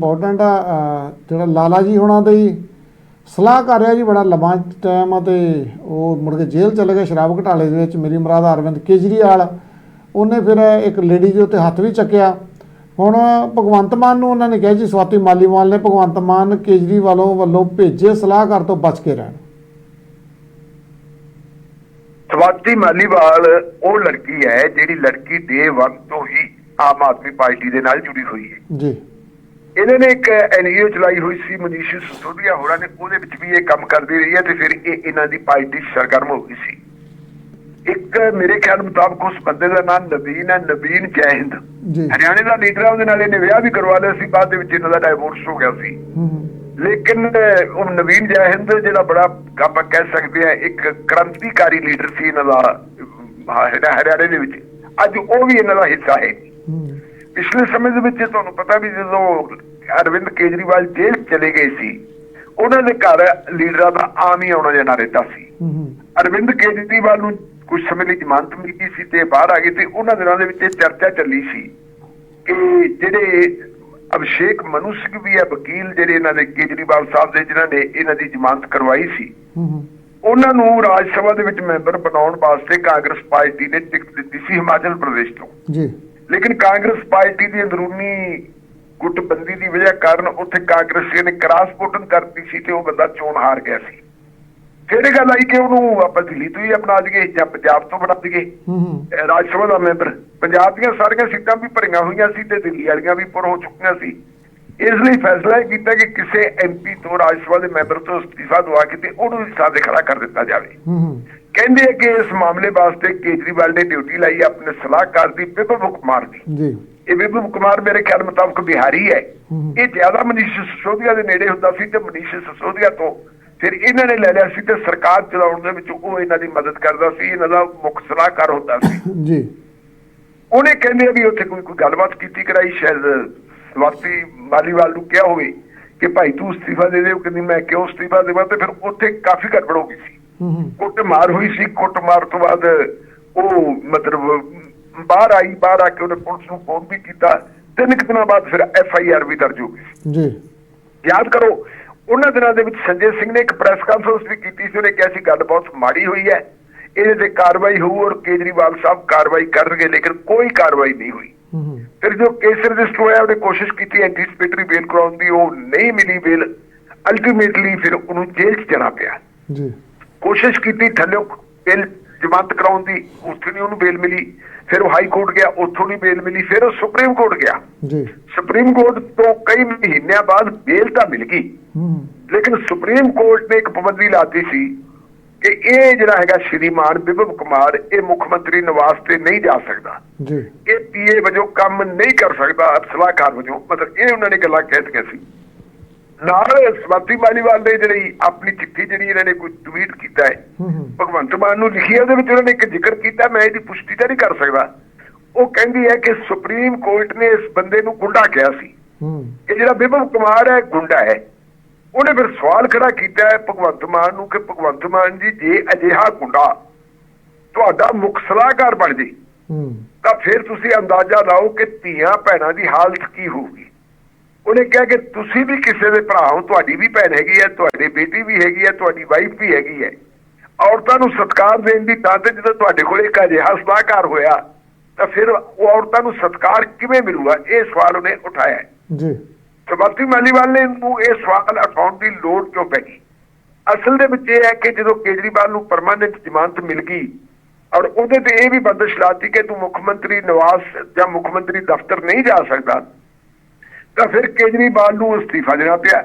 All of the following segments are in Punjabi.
ਇੰਪੋਰਟੈਂਟ ਆ ਜਿਹੜਾ ਲਾਲਾ ਜੀ ਹੁਣਾਂ ਦੇ ਹੀ ਸਲਾਹ ਕਰ ਰਿਹਾ ਜੀ ਬੜਾ ਲੰਮਾ ਟਾਈਮ ਆ ਤੇ ਉਹ ਮੁੜ ਕੇ ਜੇਲ੍ਹ ਚਲੇ ਗਏ ਸ਼ਰਾਬ ਘਟਾਲੇ ਦੇ ਵਿੱਚ। ਮੇਰੀ ਮੁਰਾਦ ਅਰਵਿੰਦ ਕੇਜਰੀਵਾਲ ਉਹਨੇ ਫਿਰ ਇੱਕ ਲੇਡੀ ਦੇ ਉੱਤੇ ਹੱਥ ਵੀ ਚੱਕਿਆ। ਹੁਣ ਭਗਵੰਤ ਮਾਨ ਨੂੰ ਉਹਨਾਂ ਨੇ ਕਿਹਾ ਜੀ ਸਵਾਤੀ ਮਾਲੀਵਾਲ ਨੇ ਭਗਵੰਤ ਮਾਨ ਕੇਜਰੀਵਾਲੋਂ ਵੱਲੋਂ ਭੇਜੇ ਸਲਾਹਕਾਰ ਤੋਂ ਬਚ ਕੇ ਰਹਿਣ। ਸਵਾਤੀ ਮਾਲੀਵਾਲ ਉਹ ਲੜਕੀ ਹੈ ਜਿਹੜੀ ਲੜਕੀ ਡੇ 1 ਤੋਂ ਹੀ ਆਮ ਆਦਮੀ ਪਾਰਟੀ ਦੇ ਨਾਲ ਜੁੜੀ ਹੋਈ ਹੈ। ਜੀ। ਇਹਨਾਂ ਨੇ ਇੱਕ ਐਨਜੀਓ ਚਲਾਈ ਹੋਈ ਸੀ ਮਨੀਸ਼ ਸਿਸੋਦੀਆ ਹੋਰਾਂ ਨੇ ਉਹਦੇ ਵਿੱਚ ਵੀ ਇਹ ਕੰਮ ਕਰਦੀ ਰਹੀ ਹੈ ਤੇ ਫਿਰ ਇਹ ਇਹਨਾਂ ਦੀ ਪਾਰਟੀ ਸਰਗਰਮ ਹੋ ਗਈ ਸੀ। ਇੱਕ ਮੇਰੇ ਖਿਆਲ ਮੁਤਾਬਕ ਉਸ ਬੰਦੇ ਦਾ ਨਾਮ ਨਵੀਨ ਹੈ ਨਵੀਨ ਜੈਹਿੰਦ ਹਰਿਆਣੇ ਦਾ ਲੀਡਰ ਹੈ ਉਹਦੇ ਨਾਲ ਇਹਨੇ ਵਿਆਹ ਵੀ ਕਰਵਾ ਲਿਆ ਸੀ ਬਾਅਦ ਦੇ ਵਿੱਚ ਇਹਨਾਂ ਦਾ ਡਾਈਵੋਰਸ ਹੋ ਗਿਆ ਸੀ। ਲੇਕਿਨ ਉਹ ਨਵੀਨ ਜੈਹਿੰਦ ਜਿਹੜਾ ਬੜਾ ਆਪਾਂ ਕਹਿ ਸਕਦੇ ਆ ਇੱਕ ਕ੍ਰਾਂਤੀਕਾਰੀ ਲੀਡਰ ਸੀ ਇਹਨਾਂ ਦਾ ਹਰਿਆਣੇ ਦੇ ਵਿੱਚ। ਅੱਜ ਉਹ ਵੀ ਇਹਨਾਂ ਦਾ ਹਿੱਸਾ ਹੂੰ। ਪਿਛਲੇ ਸਮੇਂ ਦੇ ਵਿੱਚ ਤੁਹਾਨੂੰ ਪਤਾ ਵੀ ਜਦੋਂ ਅਰਵਿੰਦ ਕੇਜਰੀਵਾਲ ਜੇਲ੍ਹ ਚਲੇ ਗਏ ਸੀ ਉਹਨਾਂ ਦੇ ਘਰ ਲੀਡਰਾਂ ਦਾ ਆਮ ਹੀ ਆਉਣਾ ਜਾਣਾ ਰਹਿੰਦਾ ਸੀ। ਅਰਵਿੰਦ ਕੇਜਰੀਵਾਲ ਨੂੰ ਕੁਝ ਸਮੇਂ ਲਈ ਜ਼ਮਾਨਤ ਮਿਲੀ ਸੀ ਤੇ ਬਾਹਰ ਆ ਗਏ ਤੇ ਉਹਨਾਂ ਦਿਨਾਂ ਦੇ ਵਿੱਚ ਇਹ ਚਰਚਾ ਚੱਲੀ ਸੀ ਕਿ ਜਿਹੜੇ ਅਭਿਸ਼ੇਕ ਮਨੂ ਸਿੰਘ ਵੀ ਹੈ ਵਕੀਲ ਜਿਹੜੇ ਇਹਨਾਂ ਦੇ ਕੇਜਰੀਵਾਲ ਸਾਹਿਬ ਦੇ ਜਿਨ੍ਹਾਂ ਨੇ ਇਹਨਾਂ ਦੀ ਜ਼ਮਾਨਤ ਕਰਵਾਈ ਸੀ ਉਹਨਾਂ ਨੂੰ ਰਾਜ ਸਭਾ ਦੇ ਵਿੱਚ ਮੈਂਬਰ ਬਣਾਉਣ ਵਾਸਤੇ ਕਾਂਗਰਸ ਪਾਰਟੀ ਨੇ ਟਿਕਟ ਦਿੱਤੀ ਸੀ ਹਿਮਾਚਲ ਪ੍ਰਦੇਸ਼ ਤੋਂ। ਜੀ। ਲੇਕਿਨ ਕਾਂਗਰਸ ਪਾਰਟੀ ਦੀ ਅੰਦਰੂਨੀ ਗੁੱਟਬੰਦੀ ਦੀ ਵਜ੍ਹਾ ਕਾਰਨ ਉੱਥੇ ਕਾਂਗਰਸੀਆਂ ਨੇ ਕ੍ਰਾਸ ਵੋਟਿੰਗ ਕਰਤੀ ਸੀ ਤੇ ਉਹ ਬੰਦਾ ਚੋਣ ਹਾਰ ਗਿਆ ਸੀ। ਇਹ ਗੱਲ ਆਈ ਕਿ ਉਹਨੂੰ ਆਪਾਂ ਦਿੱਲੀ ਤੋਂ ਹੀ ਅਪਣਾ ਦਈਏ ਜਾਂ ਪੰਜਾਬ ਤੋਂ ਬਣਾ ਇਹ ਰਾਜ ਸਭਾ ਦਾ ਮੈਂਬਰ। ਪੰਜਾਬ ਦੀਆਂ ਸਾਰੀਆਂ ਸੀਟਾਂ ਵੀ ਭਰੀਆਂ ਹੋਈਆਂ ਸੀ ਤੇ ਦਿੱਲੀ ਵਾਲੀਆਂ ਵੀ ਪਰ ਹੋ ਚੁੱਕੀਆਂ ਸੀ। ਇਸ ਲਈ ਫੈਸਲਾ ਇਹ ਕੀਤਾ ਕਿ ਕਿਸੇ ਐਮਪੀ ਤੋਂ ਰਾਜ ਸਭਾ ਦੇ ਮੈਂਬਰ ਤੋਂ ਅਸਤੀਫਾ ਦਵਾ ਕੇ ਤੇ ਉਹਨੂੰ ਹਿੱਸਾ ਦੇ ਖੜਾ ਕਰ ਦਿੱਤਾ ਜਾਵੇ। ਕਹਿੰਦੇ ਆ ਕਿ ਇਸ ਮਾਮਲੇ ਵਾਸਤੇ ਕੇਜਰੀਵਾਲ ਨੇ ਡਿਊਟੀ ਲਾਈ ਆਪਣੇ ਸਲਾਹਕਾਰ ਦੀ ਵਿਭਵ ਕੁਮਾਰ ਦੀ। ਜੀ। ਇਹ ਵਿਭਵ ਕੁਮਾਰ ਮੇਰੇ ਖਿਆਲ ਮੁਤਾਬਕ ਬਿਹਾਰੀ ਹੈ। ਇਹ ਜ਼ਿਆਦਾ ਮਨੀਸ਼ ਸਿਸੋਦੀਆ ਦੇ ਨੇੜੇ ਹੁੰਦਾ ਸੀ ਤੇ ਮਨੀਸ਼ ਸਿਸੋਦੀਆ ਤੋਂ ਫਿਰ ਇਹਨਾਂ ਨੇ ਲੈ ਲਿਆ ਸੀ ਤੇ ਸਰਕਾਰ ਚਲਾਉਣ ਦੇ ਵਿੱਚ ਉਹ ਇਹਨਾਂ ਦੀ ਮਦਦ ਕਰਦਾ ਸੀ ਇਹਨਾਂ ਦਾ ਮੁੱਖ ਸਲਾਹਕਾਰ ਹੁੰਦਾ ਸੀ। ਜੀ। ਉਹਨੇ ਕਹਿੰਦੇ ਆ ਵੀ ਉੱਥੇ ਕੋਈ ਕੋਈ ਗੱਲਬਾਤ ਕੀਤੀ ਕਰਾਈ ਸ਼ਾਇਦ ਸਵਾਤੀ ਮਾਲੀਵਾਲ ਨੂੰ ਕਿਹਾ ਹੋਵੇ ਕਿ ਭਾਈ ਤੂੰ ਅਸਤੀਫਾ ਦੇ ਦੇ ਉਹ ਕਹਿੰਦੀ ਮੈਂ ਕਿਉਂ ਅਸਤੀਫਾ ਦੇਵਾਂ ਤੇ ਫਿਰ ਉੱਥੇ ਕਾਫੀ ਗੜਬੜ ਹੋ ਗਈ ਸੀ। ਕੁੱਟ ਮਾਰ ਹੋਈ ਸੀ। ਕੁੱਟ ਮਾਰ ਤੋਂ ਬਾਅਦ ਉਹ ਮਤਲਬ ਬਾਹਰ ਆਈ ਬਾਹਰ ਆ ਕੇ ਉਹਨੇ ਪੁਲਿਸ ਨੂੰ ਫੋਨ ਵੀ ਕੀਤਾ। ਤਿੰਨ ਕੁ ਦਿਨਾਂ ਬਾਅਦ ਫਿਰ ਐਫ ਆਈ ਆਰ ਵੀ ਦਰਜ ਹੋ ਗਈ। ਜੀ। ਯਾਦ ਕਰੋ ਉਹਨਾਂ ਦਿਨਾਂ ਦੇ ਵਿੱਚ ਸੰਜੇ ਸਿੰਘ ਨੇ ਇੱਕ ਪ੍ਰੈਸ ਕਾਨਫਰੰਸ ਵੀ ਕੀਤੀ ਸੀ। ਉਹਨੇ ਕਿਹਾ ਸੀ ਗੱਲ ਬਹੁਤ ਮਾੜੀ ਹੋਈ ਹੈ। ਇਹਦੇ ਤੇ ਕਾਰਵਾਈ ਹੋਊ ਔਰ ਕੇਜਰੀਵਾਲ ਸਾਹਿਬ ਕਾਰਵਾਈ ਕਰਨਗੇ ਲੇਕਿਨ ਕੋਈ ਕਾਰਵਾਈ ਨਹੀਂ ਹੋਈ। ਫਿਰ ਜੋ ਕੇਸ ਰਜਿਸਟਰ ਹੋਇਆ ਉਹਨੇ ਕੋਸ਼ਿਸ਼ ਕੀਤੀ ਐਂਟੀਸਪੇਟਰੀ ਬੇਲ ਕਰਾਉਣ ਦੀ। ਉਹ ਨਹੀਂ ਮਿਲੀ ਬੇਲ। ਅਲਟੀਮੇਟਲੀ ਫਿਰ ਉਹਨੂੰ ਜੇਲ੍ਹ 'ਚ ਜਾਣਾ ਪਿਆ। ਜੀ। ਕੋਸ਼ਿਸ਼ ਕੀਤੀ ਥੱਲੇ ਬੇਲ ਜ਼ਮਾਨਤ ਕਰਾਉਣ ਦੀ ਉੱਥੇ ਨਹੀਂ ਉਹਨੂੰ ਬੇਲ ਮਿਲੀ। ਫਿਰ ਉਹ ਹਾਈ ਕੋਰਟ ਗਿਆ ਉੱਥੋਂ ਨਹੀਂ ਬੇਲ ਮਿਲੀ ਫਿਰ ਉਹ ਸੁਪਰੀਮ ਕੋਰਟ ਗਿਆ। ਜੀ। ਸੁਪਰੀਮ ਕੋਰਟ ਤੋਂ ਕਈ ਮਹੀਨਿਆਂ ਬਾਅਦ ਬੇਲ ਤਾਂ ਮਿਲ ਗਈ। ਲੇਕਿਨ ਸੁਪਰੀਮ ਕੋਰਟ ਨੇ ਇੱਕ ਪਾਬੰਦੀ ਲਾਤੀ ਸੀ ਕਿ ਇਹ ਜਿਹੜਾ ਹੈਗਾ ਸ਼੍ਰੀਮਾਨ ਵਿਭਵ ਕੁਮਾਰ ਇਹ ਮੁੱਖ ਮੰਤਰੀ ਨਿਵਾਸ ਤੇ ਨਹੀਂ ਜਾ ਸਕਦਾ। ਜੀ। ਇਹ ਪੀਏ ਵਜੋਂ ਕੰਮ ਨਹੀਂ ਕਰ ਸਕਦਾ ਸਲਾਹਕਾਰ ਵਜੋਂ। ਮਤਲਬ ਇਹ ਉਹਨਾਂ ਨੇ ਗੱਲਾਂ ਕਹਿ ਦਿੱਤੀਆਂ ਸੀ। ਨਾਲ ਸਵਾਤੀ ਮਾਲੀਵਾਲ ਨੇ ਜਿਹੜੀ ਆਪਣੀ ਚਿੱਠੀ ਜਿਹੜੀ ਇਹਨਾਂ ਨੇ ਕੋਈ ਟਵੀਟ ਕੀਤਾ ਹੈ ਭਗਵੰਤ ਮਾਨ ਨੂੰ ਲਿਖੀ ਹੈ ਉਹਦੇ ਵਿੱਚ ਉਹਨਾਂ ਨੇ ਇੱਕ ਜ਼ਿਕਰ ਕੀਤਾ ਮੈਂ ਇਹਦੀ ਪੁਸ਼ਟੀ ਤਾਂ ਨਹੀਂ ਕਰ ਸਕਦਾ। ਉਹ ਕਹਿੰਦੀ ਹੈ ਕਿ ਸੁਪਰੀਮ ਕੋਰਟ ਨੇ ਇਸ ਬੰਦੇ ਨੂੰ ਗੁੰਡਾ ਕਿਹਾ ਸੀ। ਇਹ ਜਿਹੜਾ ਵਿਭਵ ਕੁਮਾਰ ਹੈ ਗੁੰਡਾ ਹੈ। ਉਹਨੇ ਫਿਰ ਸਵਾਲ ਖੜਾ ਕੀਤਾ ਹੈ ਭਗਵੰਤ ਮਾਨ ਨੂੰ ਕਿ ਭਗਵੰਤ ਮਾਨ ਜੀ ਜੇ ਅਜਿਹਾ ਗੁੰਡਾ ਤੁਹਾਡਾ ਮੁੱਖ ਸਲਾਹਕਾਰ ਬਣ ਜੇ ਤਾਂ ਫਿਰ ਤੁਸੀਂ ਅੰਦਾਜ਼ਾ ਲਾਓ ਕਿ ਧੀਆਂ ਭੈਣਾਂ ਦੀ ਹਾਲਤ ਕੀ ਹੋਊਗੀ। ਉਹਨੇ ਕਿਹਾ ਕਿ ਤੁਸੀਂ ਵੀ ਕਿਸੇ ਦੇ ਭਰਾ ਹੋ ਤੁਹਾਡੀ ਵੀ ਭੈਣ ਹੈਗੀ ਹੈ ਤੁਹਾਡੀ ਬੇਟੀ ਵੀ ਹੈਗੀ ਹੈ ਤੁਹਾਡੀ ਵਾਈਫ ਵੀ ਹੈਗੀ ਹੈ। ਔਰਤਾਂ ਨੂੰ ਸਤਿਕਾਰ ਦੇਣ ਦੀ ਤਾਂ ਤੇ ਜਦੋਂ ਤੁਹਾਡੇ ਕੋਲ ਇੱਕ ਅਜਿਹਾ ਸਲਾਹਕਾਰ ਹੋਇਆ ਤਾਂ ਫਿਰ ਉਹ ਔਰਤਾਂ ਨੂੰ ਸਤਿਕਾਰ ਕਿਵੇਂ ਮਿਲੂਗਾ? ਇਹ ਸਵਾਲ ਉਹਨੇ ਉਠਾਇਆ ਜੀ। ਸਵਾਤੀ ਮਾਲੀਵਾਲ ਨੇ ਨੂੰ ਇਹ ਸਵਾਲ ਉਠਾਉਣ ਦੀ ਲੋੜ ਕਿਉਂ ਪੈ ਗਈ? ਅਸਲ ਦੇ ਵਿੱਚ ਇਹ ਹੈ ਕਿ ਜਦੋਂ ਕੇਜਰੀਵਾਲ ਨੂੰ ਪਰਮਾਨੈਂਟ ਜ਼ਮਾਨਤ ਮਿਲ ਗਈ ਔਰ ਉਹਦੇ ਤੇ ਇਹ ਵੀ ਬੰਦਸ਼ ਲਾਤੀ ਕਿ ਤੂੰ ਮੁੱਖ ਮੰਤਰੀ ਨਿਵਾਸ ਜਾਂ ਮੁੱਖ ਮੰਤਰੀ ਦਫ਼ਤਰ ਨਹੀਂ ਜਾ ਸਕਦਾ ਤਾਂ ਫਿਰ ਕੇਜਰੀਵਾਲ ਨੂੰ ਅਸਤੀਫਾ ਦੇਣਾ ਪਿਆ।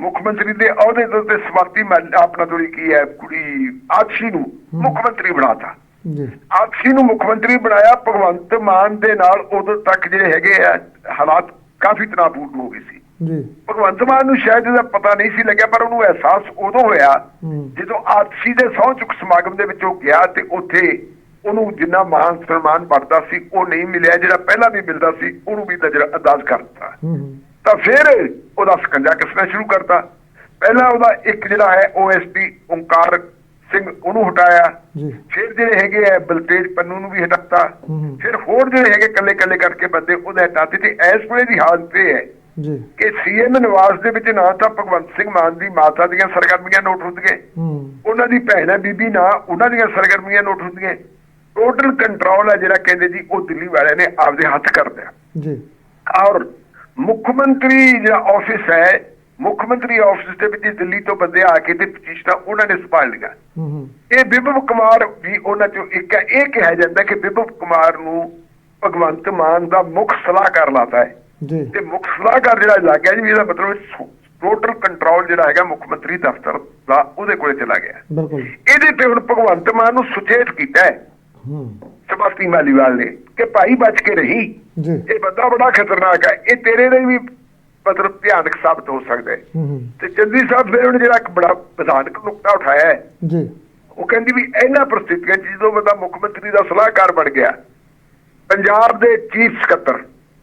ਮੁੱਖ ਮੰਤਰੀ ਦੇ ਅਹੁਦੇ ਤੋਂ ਤੇ ਸਵਾਤੀ ਆਪਣਾ ਥੋੜੀ ਕੀ ਹੈ ਕੁੜੀ ਆਕਸ਼ੀ ਨੂੰ ਮੁੱਖ ਮੰਤਰੀ ਬਣਾਤਾ। ਜੀ। ਆਕਸ਼ੀ ਨੂੰ ਮੁੱਖ ਮੰਤਰੀ ਬਣਾਇਆ ਭਗਵੰਤ ਮਾਨ ਦੇ ਨਾਲ ਉਦੋਂ ਤੱਕ ਜਿਹੜੇ ਹੈਗੇ ਆ ਹਾਲਾਤ ਕਾਫੀ ਤਣਾਅਪੂਰਨ ਹੋ ਗਏ ਸੀ। ਜੀ। ਭਗਵੰਤ ਮਾਨ ਨੂੰ ਸ਼ਾਇਦ ਇਹਦਾ ਪਤਾ ਨਹੀਂ ਸੀ ਲੱਗਿਆ ਪਰ ਉਹਨੂੰ ਅਹਿਸਾਸ ਉਦੋਂ ਹੋਇਆ ਜਦੋਂ ਆਤਸ਼ੀ ਦੇ ਸਹੁੰ ਚੁੱਕ ਸਮਾਗਮ ਦੇ ਵਿੱਚ ਉਹ ਗਿਆ ਤੇ ਉੱਥੇ ਉਹਨੂੰ ਜਿੰਨਾ ਮਾਨ ਸਨਮਾਨ ਬਣਦਾ ਸੀ ਉਹ ਨਹੀਂ ਮਿਲਿਆ। ਜਿਹੜਾ ਪਹਿਲਾਂ ਵੀ ਮਿਲਦਾ ਸੀ ਉਹਨੂੰ ਵੀ ਨਜ਼ਰ ਅੰਦਾਜ਼ ਕਰ ਦਿੱਤਾ। ਹੂੰ ਹੂੰ। ਤਾਂ ਫਿਰ ਉਹਦਾ ਸਕੰਜਾ ਕੱਸਣਾ ਸ਼ੁਰੂ ਕਰਤਾ? ਪਹਿਲਾਂ ਉਹਦਾ ਇੱਕ ਜਿਹੜਾ ਹੈ ਓਐਸਪੀ ਓੰਕਾਰ ਸਿੰਘ ਉਹਨੂੰ ਹਟਾਇਆ। ਜੀ। ਫਿਰ ਜਿਹੜੇ ਹੈਗੇ ਆ ਬਲਤੇਜ ਪੰਨੂ ਨੂੰ ਵੀ ਹਟਾਤਾ। ਫਿਰ ਹੋਰ ਜਿਹੜੇ ਹੈਗੇ ਕੱਲੇ ਕੱਲੇ ਕਰਕੇ ਬੰਦੇ ਉਹਦੇ ਹਟਾਤੇ ਤੇ ਇਸ ਵੇਲੇ ਦੀ ਹਾਲਤ ਇਹ ਹੈ ਜੀ। ਕਿ ਸੀਐਮ ਨਿਵਾਸ ਦੇ ਵਿੱਚ ਨਾ ਤਾਂ ਭਗਵੰਤ ਸਿੰਘ ਮਾਨ ਦੀ ਮਾਤਾ ਦੀਆਂ ਸਰਗਰਮੀਆਂ ਨੋਟ ਹੁੰਦੀਆਂ। ਉਹਨਾਂ ਦੀ ਭੈਣ ਹੈ ਬੀਬੀ ਨਾ ਉਹਨਾਂ ਦੀਆਂ ਸਰਗਰਮੀਆਂ ਨੋਟ ਹੁੰਦੀਆਂ। ਟੋਟਲ ਕੰਟਰੋਲ ਹੈ ਜਿਹੜਾ ਕਹਿੰਦੇ ਜੀ ਉਹ ਦਿੱਲੀ ਵਾਲਿਆਂ ਨੇ ਆਪਦੇ ਹੱਥ ਕਰ ਲਿਆ। ਜੀ। ਔਰ ਮੁੱਖ ਮੰਤਰੀ ਜਿਹੜਾ ਆਫਿਸ ਹੈ ਮੁੱਖ ਮੰਤਰੀ ਆਫਿਸ ਦੇ ਵਿੱਚ ਦਿੱਲੀ ਤੋਂ ਬੰਦੇ ਆ ਕੇ ਤੇ ਪੋਜੀਸ਼ਨਾਂ ਉਹਨਾਂ ਨੇ ਸੰਭਾਲ ਹੂੰ ਇਹ ਵਿਭਵ ਕੁਮਾਰ ਵੀ ਉਹਨਾਂ ਚੋਂ ਇੱਕ ਹੈ। ਇਹ ਕਿਹਾ ਜਾਂਦਾ ਕਿ ਵਿਭਵ ਕੁਮਾਰ ਨੂੰ ਭਗਵੰਤ ਮਾਨ ਦਾ ਮੁੱਖ ਸਲਾਹਕਾਰ ਲਾਤਾ ਹੈ। ਜੀ। ਤੇ ਮੁੱਖ ਸਲਾਹਕਾਰ ਜਿਹੜਾ ਲੱਗ ਗਿਆ ਜੀ ਇਹਦਾ ਮਤਲਬ ਟੋਟਲ ਕੰਟਰੋਲ ਜਿਹੜਾ ਹੈਗਾ ਮੁੱਖ ਮੰਤਰੀ ਦਫ਼ਤਰ ਦਾ ਉਹਦੇ ਕੋਲੇ ਚਲਾ ਗਿਆ। ਬਿਲਕੁਲ। ਇਹਦੇ ਤੇ ਹੁਣ ਭਗਵੰਤ ਮਾਨ ਨੂੰ ਸੁਚੇਤ ਕੀਤਾ ਹੈ। ਹੂੰ। ਸਮਾਪਤੀ ਮਾਲੀਵਾਲ ਨੇ ਕਿ ਭਾਈ ਬਚ ਕੇ ਰਹੀ। ਜੀ। ਇਹ ਬੰਦਾ ਬੜਾ ਖਤਰਨਾਕ ਹੈ। ਇਹ ਤੇਰੇ ਲਈ ਵੀ ਮਤਲਬ ਭਿਆਨਕ ਸਾਬਤ ਹੋ ਸਕਦਾ ਹੈ। ਤੇ ਚੰਦੀ ਸਾਹਿਬ ਫਿਰ ਉਹਨੇ ਜਿਹੜਾ ਇੱਕ ਬੜਾ ਵਿਧਾਨਕ ਨੁਕਤਾ ਉਠਾਇਆ ਹੈ ਜੀ। ਉਹ ਕਹਿੰਦੀ ਵੀ ਇਹਨਾਂ ਪ੍ਰਸਥਿਤੀਆਂ 'ਚ ਜਦੋਂ ਬੰਦਾ ਮੁੱਖ ਮੰਤਰੀ ਦਾ ਸਲਾਹਕਾਰ ਬਣ ਗਿਆ ਪੰਜਾਬ ਦੇ ਚੀਫ ਸਕੱਤਰ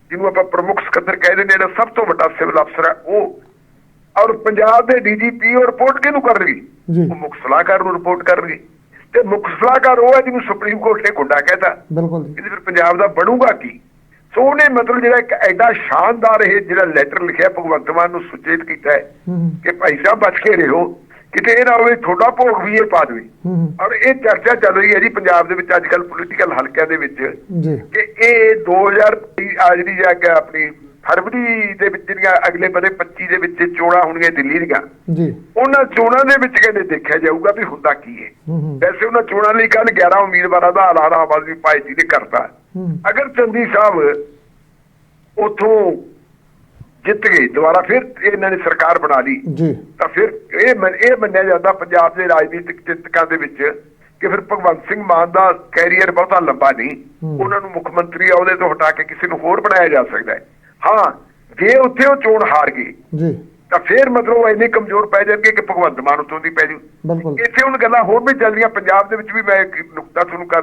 ਜਿਹਨੂੰ ਆਪਾਂ ਪ੍ਰਮੁੱਖ ਸਕੱਤਰ ਕਹਿੰਦੇ ਨੇ ਜਿਹੜਾ ਸਭ ਤੋਂ ਵੱਡਾ ਸਿਵਲ ਅਫਸਰ ਹੈ ਉਹ ਔਰ ਪੰਜਾਬ ਦੇ ਡੀਜੀਪੀ ਉਹ ਰਿਪੋਰਟ ਕਿਹਨੂੰ ਕਰਨਗੇ ਜੀ। ਉਹ ਮੁੱਖ ਸਲਾਹਕਾਰ ਨੂੰ ਰਿਪੋਰਟ ਕਰਨਗੇ ਤੇ ਮੁੱਖ ਸਲਾਹਕਾਰ ਉਹ ਹੈ ਜਿਹਨੂੰ ਸੁਪਰੀਮ ਕੋਰਟ ਨੇ ਗੁੰਡਾ ਕਹਿਤਾ। ਬਿਲਕੁਲ ਜੀ। ਇਹਦੇ ਫਿਰ ਪੰਜਾਬ ਦਾ ਬਣੂਗਾ ਕੀ? ਸੋ ਉਹਨੇ ਮਤਲਬ ਜਿਹੜਾ ਇੱਕ ਐਡਾ ਸ਼ਾਨਦਾਰ ਇਹ ਜਿਹੜਾ ਲੈਟਰ ਲਿਖਿਆ ਭਗਵੰਤ ਮਾਨ ਨੂੰ ਸੁਚੇਤ ਕੀਤਾ ਹੈ ਕਿ ਭਾਈ ਸਾਹਿਬ ਬਚ ਕੇ ਰਹੋ ਕਿਤੇ ਇਹ ਨਾ ਹੋਵੇ ਤੁਹਾਡਾ ਭੋਗ ਵੀ ਇਹ ਪਾ ਦੇਵੇ। ਔਰ ਇਹ ਚਰਚਾ ਚੱਲ ਰਹੀ ਹੈ ਜੀ ਪੰਜਾਬ ਦੇ ਵਿੱਚ ਅੱਜ ਕੱਲ ਪੋਲੀਟੀਕਲ ਹਲਕਿਆਂ ਦੇ ਵਿੱਚ ਜੀ। ਕਿ ਇਹ 2020 ਆ ਜਿਹੜੀ ਜਾ ਕੇ ਆਪਣੀ ਫਰਵਰੀ ਦੇ ਵਿੱਚ ਜਿਹੜੀਆਂ ਅਗਲੇ ਬਰੇ 25 ਦੇ ਵਿੱਚ ਚੋਣਾਂ ਹੋਣਗੀਆਂ ਦਿੱਲੀ ਦੀਆਂ ਜੀ। ਉਹਨਾਂ ਚੋਣਾਂ ਦੇ ਵਿੱਚ ਕਹਿੰਦੇ ਦੇਖਿਆ ਜਾਊਗਾ ਵੀ ਹੁੰਦਾ ਕੀ ਹੈ। ਵੈਸੇ ਉਹਨਾਂ ਚੋਣਾਂ ਲਈ ਕੱਲ 11 ਉਮੀਦਵਾਰਾਂ ਦਾ ਐਲਾਨ ਆਮ ਆਦਮੀ ਪਾਰਟੀ ਨੇ ਕਰਤਾ। ਅਗਰ ਚੰਦੀ ਸਾਹਿਬ ਉਥੋਂ ਜਿੱਤ ਗਏ ਦੁਬਾਰਾ ਫਿਰ ਇਹਨਾਂ ਨੇ ਸਰਕਾਰ ਬਣਾ ਲਈ ਜੀ। ਤਾਂ ਫਿਰ ਇਹ ਇਹ ਮੰਨਿਆ ਜਾਂਦਾ ਪੰਜਾਬ ਦੇ ਰਾਜਨੀਤਿਕ ਚਿੰਤਕਾਂ ਦੇ ਵਿੱਚ ਕਿ ਫਿਰ ਭਗਵੰਤ ਸਿੰਘ ਮਾਨ ਦਾ ਕੈਰੀਅਰ ਬਹੁਤਾ ਲੰਬਾ ਨਹੀਂ। ਉਹਨਾਂ ਨੂੰ ਮੁੱਖ ਮੰਤਰੀ ਅਹੁਦੇ ਤੋਂ ਹਟਾ ਕੇ ਕਿਸੇ ਨੂੰ ਹੋਰ ਬਣਾਇਆ ਜਾ ਸਕਦਾ ਹੈ। ਹਾਂ ਜੇ ਉੱਥੇ ਉਹ ਚੋਣ ਹਾਰ ਗਏ ਜੀ। ਤਾਂ ਫਿਰ ਮਤਲਬ ਉਹ ਇੰਨੇ ਕਮਜ਼ੋਰ ਪੈ ਜਾਣਗੇ ਕਿ ਭਗਵੰਤ ਮਾਨ ਉਤੋਂ ਦੀ ਪੈ ਜੂ। ਇੱਥੇ ਹੁਣ ਗੱਲਾਂ ਹੋਰ ਵੀ ਚੱਲ ਰਹੀਆਂ ਪੰਜਾਬ ਦੇ ਵਿੱਚ ਵੀ ਮੈਂ ਇੱਕ ਨੁਕਤਾ ਤੁਹਾਨੂੰ ਕਰ